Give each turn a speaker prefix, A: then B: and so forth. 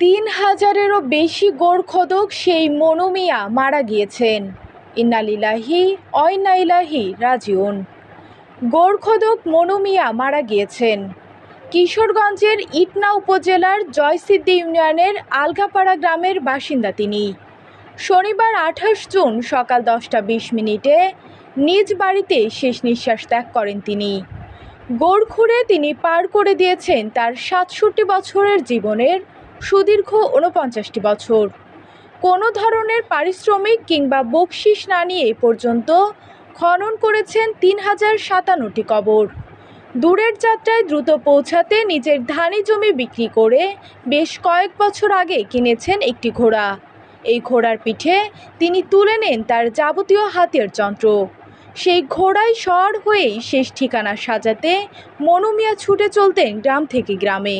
A: তিন হাজারেরও বেশি গোরখদক সেই মনুমিয়া মারা গিয়েছেন। ইন্নালিলাহি অইনাইলাহি রাজিউন। গোরখদক মনুমিয়া মারা গিয়েছেন। কিশোরগঞ্জের ইটনা উপজেলার জয়সিদ্ধি ইউনিয়নের আলগাপাড়া গ্রামের বাসিন্দা তিনি। শনিবার আঠাশ জুন সকাল দশটা বিশ মিনিটে নিজ বাড়িতে শেষ নিঃশ্বাস ত্যাগ করেন তিনি। গোড়খুরে তিনি পার করে দিয়েছেন তার সাতষট্টি বছরের জীবনের সুদীর্ঘ ঊনপঞ্চাশটি বছর। কোনো ধরনের পারিশ্রমিক কিংবা বকশিস না নিয়ে এ পর্যন্ত খনন করেছেন তিন হাজার সাতান্নটি কবর। দূরের যাত্রায় দ্রুত পৌঁছাতে নিজের ধানি জমি বিক্রি করে বেশ কয়েক বছর আগে কিনেছেন একটি ঘোড়া। এই ঘোড়ার পিঠে তিনি তুলে নেন তার যাবতীয় হাতের যন্ত্র। সেই ঘোড়ায় সওয়ার হয়েই শেষ ঠিকানা সাজাতে মনুমিয়া ছুটে চলতেন গ্রাম থেকে গ্রামে।